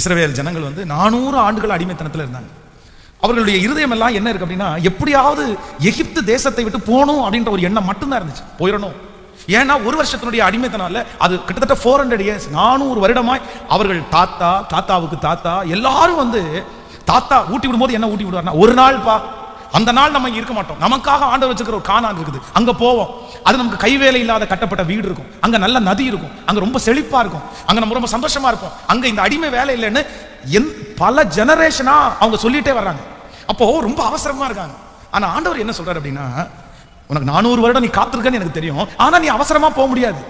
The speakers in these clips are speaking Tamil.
இஸ்ரவேல் ஜனங்கள் வந்து நானூறு ஆண்டுகள் அடிமைத்தனத்தில் இருந்தாங்க. அவர்களுடைய இருதயம் எல்லாம் என்ன இருக்கு அப்படின்னா எப்படியாவது எகிப்து தேசத்தை விட்டு போகணும் அப்படின்ற ஒரு எண்ணம் மட்டும்தான் இருந்துச்சு. போயிடணும். ஏன்னா ஒரு வருஷத்தினுடைய அடிமைத்தனால அது கிட்டத்தட்ட ஃபோர் ஹண்ட்ரட் இயர்ஸ் நானூறு வருடமாய் அவர்கள் தாத்தா தாத்தாவுக்கு தாத்தா எல்லாரும் வந்து தாத்தா ஊட்டி விடும்போது என்ன ஊட்டி விடுவார்னா ஒரு நாள் பா அந்த நாள் நம்ம இருக்க மாட்டோம். நமக்காக ஆண்டவர் வச்சிருக்கிற ஒரு காணான் இருக்குது. அங்க போவோம். அது நமக்கு கைவேலை இல்லாத கட்டப்பட்ட வீடு இருக்கும். அங்க நல்ல நதி இருக்கும். அங்க ரொம்ப செழிப்பா இருக்கும். அங்க நம்ம ரொம்ப சந்தோஷமா இருக்கும் அங்க இந்த அடிமை வேலை இல்லைன்னு என் பல ஜெனரேஷனா அவங்க சொல்லிட்டே வர்றாங்க. அப்போ ரொம்ப அவசரமா இருக்காங்க. ஆனா ஆண்டவர் என்ன சொல்றாரு அப்படின்னா உனக்கு நானூறு வருடம் நீ காத்திருக்கன்னு எனக்கு தெரியும். ஆனா நீ அவசரமா போக முடியாது.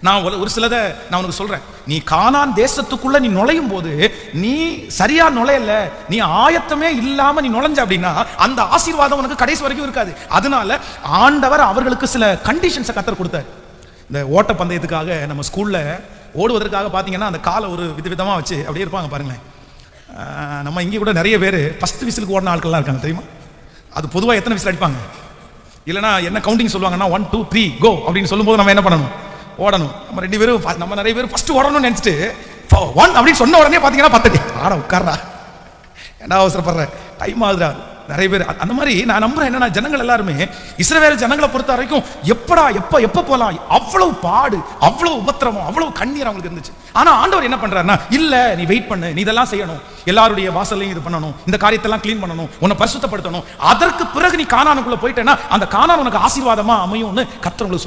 நான் ஒரு- ஒரு சிலதை நான் உனக்கு சொல்றேன். நீ காணான் தேசத்துக்குள்ள நீ நுழையும் போது நீ சரியா நுழையல நீ ஆயத்தமே இல்லாம நீ நுழைஞ்ச அப்படின்னா அந்த ஆசீர்வாதம் உனக்கு கடைசி வரைக்கும் இருக்காது. அதனால ஆண்டவர் அவர்களுக்கு சில கண்டிஷன்ஸை கத்தர் கொடுத்தாரு. இந்த ஓட்ட பந்தயத்துக்காக நம்ம ஸ்கூல்ல ஓடுவதற்காக பார்த்தீங்கன்னா அந்த காலை ஒரு வித விதமாக வச்சு அப்படியே இருப்பாங்க பாருங்களேன். நம்ம இங்கே கூட நிறைய பேர் ஃபஸ்ட் விசிலுக்கு ஓடின ஆட்கள்லாம் இருக்காங்க தெரியுமா? அது பொதுவாக எத்தனை விசில் அடிப்பாங்க? இல்லைனா என்ன கவுண்டிங் சொல்லுவாங்கன்னா ஒன் டூ த்ரீ கோ அப்படின்னு சொல்லும்போது நம்ம என்ன பண்ணணும்? ஓடணும். நம்ம ரெண்டு பேரும் நம்ம நிறைய பேர் ஃபஸ்ட்டு ஓடணும்னு நினச்சிட்டு ஒன் அப்படின்னு சொன்ன உடனே பார்த்தீங்கன்னா பத்தடி. ஆட உட்கார்றா. என்ன அவசரப்படுற? டைம் ஆகுதுடா. நிறைய பேர் அந்த மாதிரி நான் நம்புறேன் என்னன்னா ஜனங்கள் எல்லாருமே இஸ்ரவேல் ஜனங்களை பொறுத்த வரைக்கும் எப்படா எப்ப எப்ப போலாம்? அவ்வளவு பாடு அவ்வளவு உபத்திரமும் அவ்வளவு கண்ணீர் அவங்களுக்கு இருந்துச்சு. ஆனா ஆண்டவர் என்ன பண்றாருன்னா இல்ல நீ வெயிட் பண்ணு நீ இதெல்லாம் செய்யணும். எல்லாருடைய வாசலையும் இது பண்ணணும். இந்த காரியத்தெல்லாம் க்ளீன் பண்ணணும். உன்னை பரிசுத்தப்படுத்தணும். அதற்கு பிறகு நீ காணானுக்குள்ள போயிட்டேன்னா அந்த காணான் உனக்கு ஆசீர்வாதமா அமையும்னு கத்தவங்களுக்கு